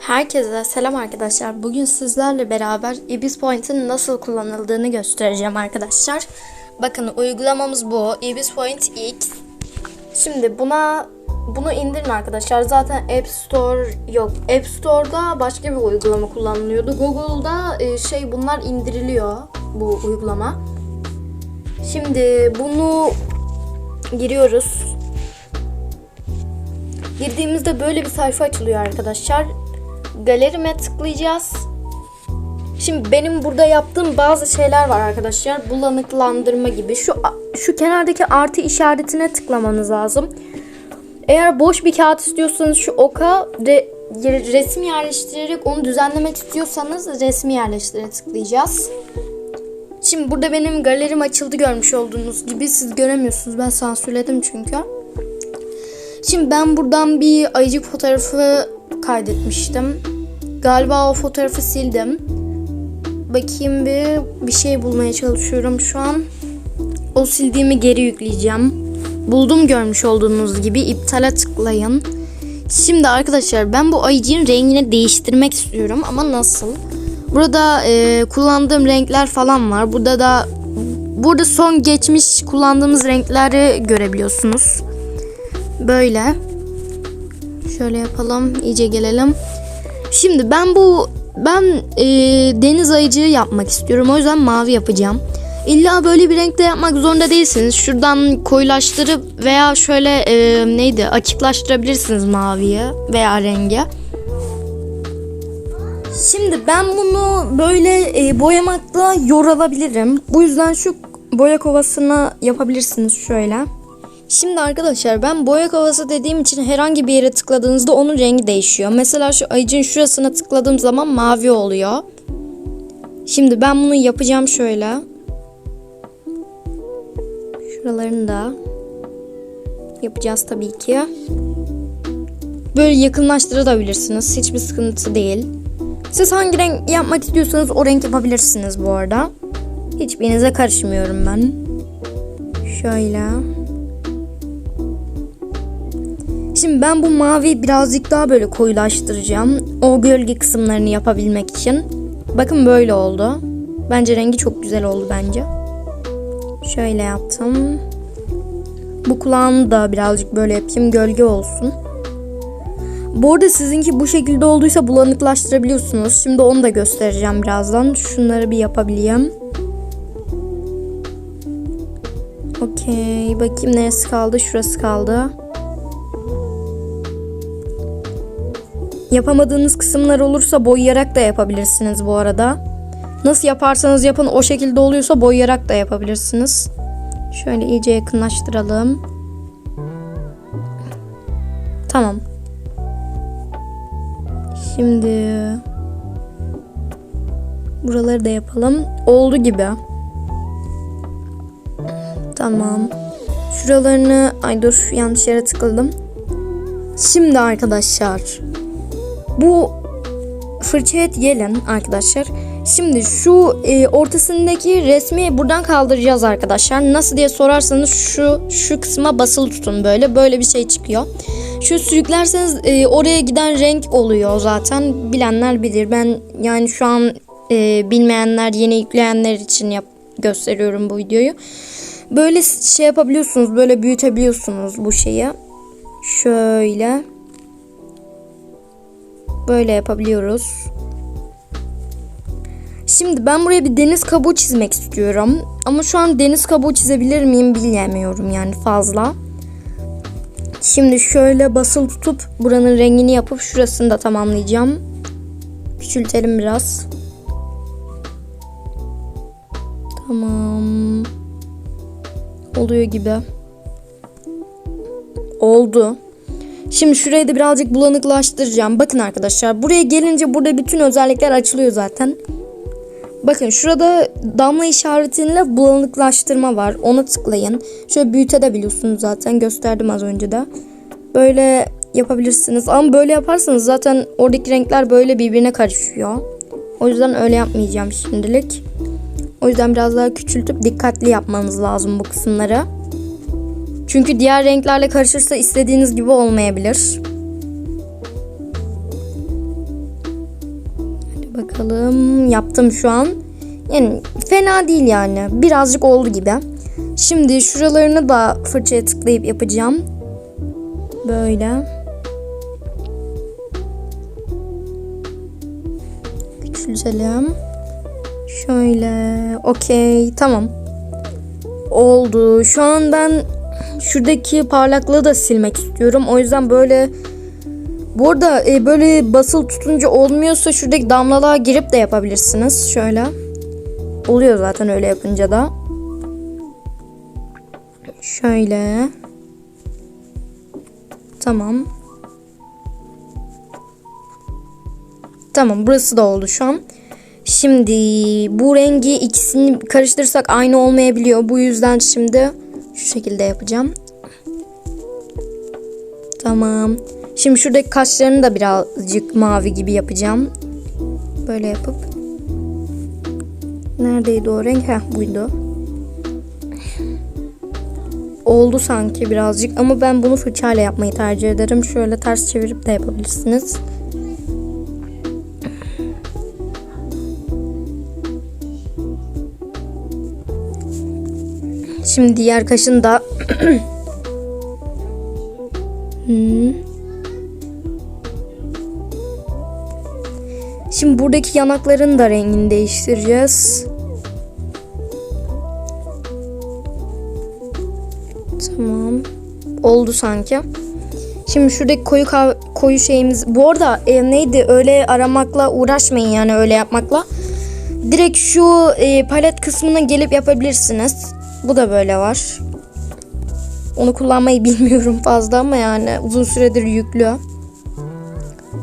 Herkese selam arkadaşlar. Bugün sizlerle beraber Ibis Point'in nasıl kullanıldığını göstereceğim arkadaşlar. Bakın uygulamamız bu. Ibis Point X. Şimdi buna bunu indirin arkadaşlar. Zaten App Store yok. App Store'da başka bir uygulama kullanılıyordu. Google'da e, şey bunlar indiriliyor bu uygulama. Şimdi bunu giriyoruz. Girdiğimizde böyle bir sayfa açılıyor arkadaşlar. Galerime tıklayacağız. Şimdi benim burada yaptığım bazı şeyler var arkadaşlar. Bulanıklandırma gibi. Şu şu kenardaki artı işaretine tıklamanız lazım. Eğer boş bir kağıt istiyorsanız şu oka re, resim yerleştirerek onu düzenlemek istiyorsanız resmi yerleştire tıklayacağız. Şimdi burada benim galerim açıldı görmüş olduğunuz gibi. Siz göremiyorsunuz. Ben sansürledim çünkü. Şimdi ben buradan bir ayıcık fotoğrafı kaydetmiştim. Galiba o fotoğrafı sildim. Bakayım bir bir şey bulmaya çalışıyorum şu an. O sildiğimi geri yükleyeceğim. Buldum görmüş olduğunuz gibi iptale tıklayın. Şimdi arkadaşlar ben bu ayıcığın rengini değiştirmek istiyorum ama nasıl? Burada e, kullandığım renkler falan var. Burada da burada son geçmiş kullandığımız renkleri görebiliyorsunuz. Böyle. Şöyle yapalım. iyice gelelim. Şimdi ben bu ben e, deniz ayıcığı yapmak istiyorum. O yüzden mavi yapacağım. İlla böyle bir renkte yapmak zorunda değilsiniz. Şuradan koyulaştırıp veya şöyle e, neydi açıklaştırabilirsiniz maviye veya renge. Şimdi ben bunu böyle e, boyamakla yorulabilirim. Bu yüzden şu boya kovasını yapabilirsiniz şöyle. Şimdi arkadaşlar ben boya kovası dediğim için herhangi bir yere tıkladığınızda onun rengi değişiyor. Mesela şu ayıcın şurasına tıkladığım zaman mavi oluyor. Şimdi ben bunu yapacağım şöyle. Şuralarını da yapacağız tabii ki. Böyle yakınlaştırabilirsiniz. Hiçbir sıkıntı değil. Siz hangi renk yapmak istiyorsanız o renk yapabilirsiniz bu arada. Hiçbirinize karışmıyorum ben. Şöyle. Şimdi ben bu mavi birazcık daha böyle koyulaştıracağım. O gölge kısımlarını yapabilmek için. Bakın böyle oldu. Bence rengi çok güzel oldu bence. Şöyle yaptım. Bu kulağını da birazcık böyle yapayım. Gölge olsun. Bu arada sizinki bu şekilde olduysa bulanıklaştırabiliyorsunuz. Şimdi onu da göstereceğim birazdan. Şunları bir yapabileyim. Okey. Bakayım neresi kaldı? Şurası kaldı. Yapamadığınız kısımlar olursa boyayarak da yapabilirsiniz bu arada. Nasıl yaparsanız yapın o şekilde oluyorsa boyayarak da yapabilirsiniz. Şöyle iyice yakınlaştıralım. Tamam. Şimdi buraları da yapalım. Oldu gibi. Tamam. Şuralarını ay dur yanlış yere tıkladım. Şimdi arkadaşlar bu fırçaya gelin arkadaşlar. Şimdi şu e, ortasındaki resmi buradan kaldıracağız arkadaşlar. Nasıl diye sorarsanız şu şu kısma basılı tutun böyle. Böyle bir şey çıkıyor. Şu sürüklerseniz e, oraya giden renk oluyor zaten. Bilenler bilir. Ben yani şu an e, bilmeyenler, yeni yükleyenler için yap gösteriyorum bu videoyu. Böyle şey yapabiliyorsunuz. Böyle büyütebiliyorsunuz bu şeyi. Şöyle. Böyle yapabiliyoruz. Şimdi ben buraya bir deniz kabuğu çizmek istiyorum. Ama şu an deniz kabuğu çizebilir miyim bilemiyorum yani fazla. Şimdi şöyle basılı tutup buranın rengini yapıp şurasını da tamamlayacağım. Küçültelim biraz. Tamam. Oluyor gibi. Oldu. Şimdi şurayı da birazcık bulanıklaştıracağım. Bakın arkadaşlar buraya gelince burada bütün özellikler açılıyor zaten. Bakın şurada damla işaretiyle bulanıklaştırma var. Ona tıklayın. Şöyle büyütebiliyorsunuz zaten. Gösterdim az önce de. Böyle yapabilirsiniz. Ama böyle yaparsanız zaten oradaki renkler böyle birbirine karışıyor. O yüzden öyle yapmayacağım şimdilik. O yüzden biraz daha küçültüp dikkatli yapmanız lazım bu kısımları. Çünkü diğer renklerle karışırsa istediğiniz gibi olmayabilir. Bakalım yaptım şu an. Yani fena değil yani. Birazcık oldu gibi. Şimdi şuralarını da fırçaya tıklayıp yapacağım. Böyle. Küçültelim. Şöyle. Okey. Tamam. Oldu. Şu an ben şuradaki parlaklığı da silmek istiyorum. O yüzden böyle bu arada e, böyle basılı tutunca olmuyorsa şuradaki damlalığa girip de yapabilirsiniz. Şöyle. Oluyor zaten öyle yapınca da. Şöyle. Tamam. Tamam burası da oldu şu an. Şimdi bu rengi ikisini karıştırırsak aynı olmayabiliyor. Bu yüzden şimdi şu şekilde yapacağım. Tamam. Şimdi şuradaki kaşlarını da birazcık mavi gibi yapacağım. Böyle yapıp. Neredeydi o renk? Heh buydu. Oldu sanki birazcık ama ben bunu fırçayla yapmayı tercih ederim. Şöyle ters çevirip de yapabilirsiniz. Şimdi diğer kaşın da Hmm. Şimdi buradaki yanakların da rengini değiştireceğiz. Tamam. Oldu sanki. Şimdi şuradaki koyu koyu şeyimiz. Bu arada e, neydi öyle aramakla uğraşmayın yani öyle yapmakla. Direkt şu e, palet kısmına gelip yapabilirsiniz. Bu da böyle var. Onu kullanmayı bilmiyorum fazla ama yani uzun süredir yüklü.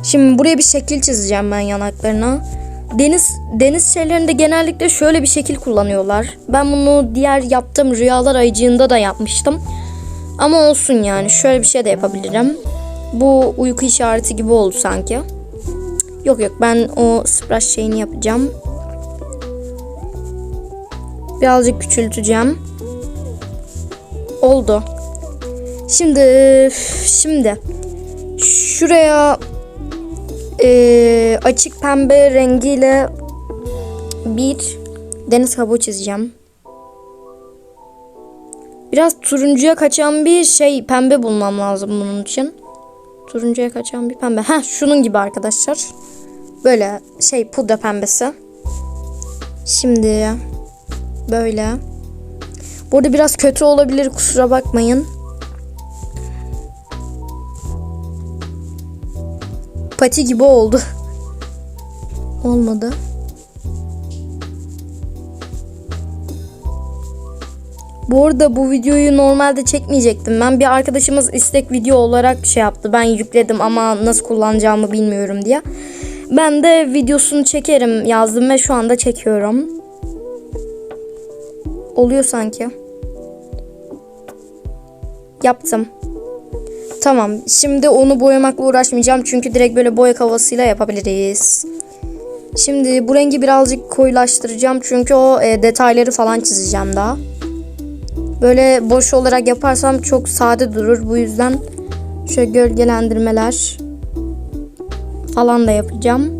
Şimdi buraya bir şekil çizeceğim ben yanaklarına. Deniz deniz şeylerinde genellikle şöyle bir şekil kullanıyorlar. Ben bunu diğer yaptığım rüyalar ayıcığında da yapmıştım. Ama olsun yani şöyle bir şey de yapabilirim. Bu uyku işareti gibi oldu sanki. Yok yok ben o splash şeyini yapacağım. Birazcık küçülteceğim. Oldu. Şimdi şimdi şuraya e, açık pembe rengiyle bir deniz kabuğu çizeceğim. Biraz turuncuya kaçan bir şey pembe bulmam lazım bunun için. Turuncuya kaçan bir pembe. Ha şunun gibi arkadaşlar. Böyle şey pudra pembesi. Şimdi böyle. Burada biraz kötü olabilir kusura bakmayın. Pati gibi oldu. Olmadı. Bu arada bu videoyu normalde çekmeyecektim. Ben bir arkadaşımız istek video olarak şey yaptı. Ben yükledim ama nasıl kullanacağımı bilmiyorum diye. Ben de videosunu çekerim yazdım ve şu anda çekiyorum. Oluyor sanki. Yaptım. Tamam. Şimdi onu boyamakla uğraşmayacağım. Çünkü direkt böyle boya havasıyla yapabiliriz. Şimdi bu rengi birazcık koyulaştıracağım. Çünkü o e, detayları falan çizeceğim daha. Böyle boş olarak yaparsam çok sade durur. Bu yüzden şöyle gölgelendirmeler falan da yapacağım.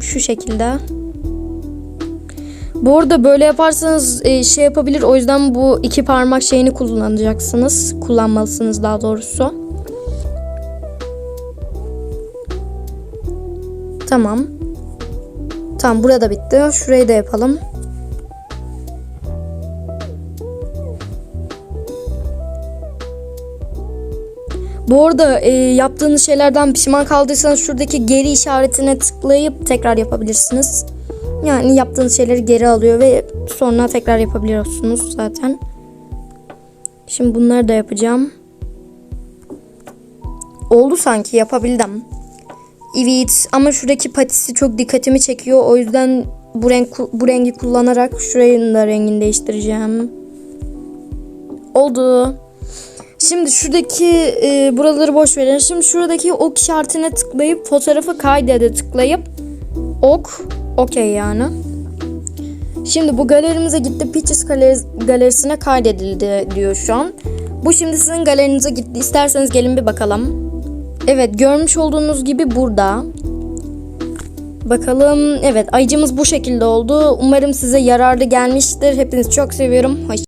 Şu şekilde. Bu arada böyle yaparsanız e, şey yapabilir. O yüzden bu iki parmak şeyini kullanacaksınız. Kullanmalısınız daha doğrusu. Tamam. Tamam burada bitti. Şurayı da yapalım. Bu arada e, yaptığınız şeylerden pişman kaldıysanız şuradaki geri işaretine tıklayıp tekrar yapabilirsiniz. Yani yaptığınız şeyleri geri alıyor ve sonra tekrar yapabiliyorsunuz zaten. Şimdi bunları da yapacağım. Oldu sanki yapabildim. Evet ama şuradaki patisi çok dikkatimi çekiyor. O yüzden bu renk bu rengi kullanarak şuranın da rengini değiştireceğim. Oldu. Şimdi şuradaki e, buraları boş verin. Şimdi şuradaki ok işaretine tıklayıp fotoğrafı kaydede tıklayıp ok okey yani. Şimdi bu galerimize gitti. Galeri- galerisine kaydedildi diyor şu an. Bu şimdi sizin galerinize gitti. İsterseniz gelin bir bakalım. Evet görmüş olduğunuz gibi burada. Bakalım evet ayıcımız bu şekilde oldu. Umarım size yararlı gelmiştir. Hepinizi çok seviyorum. Hoş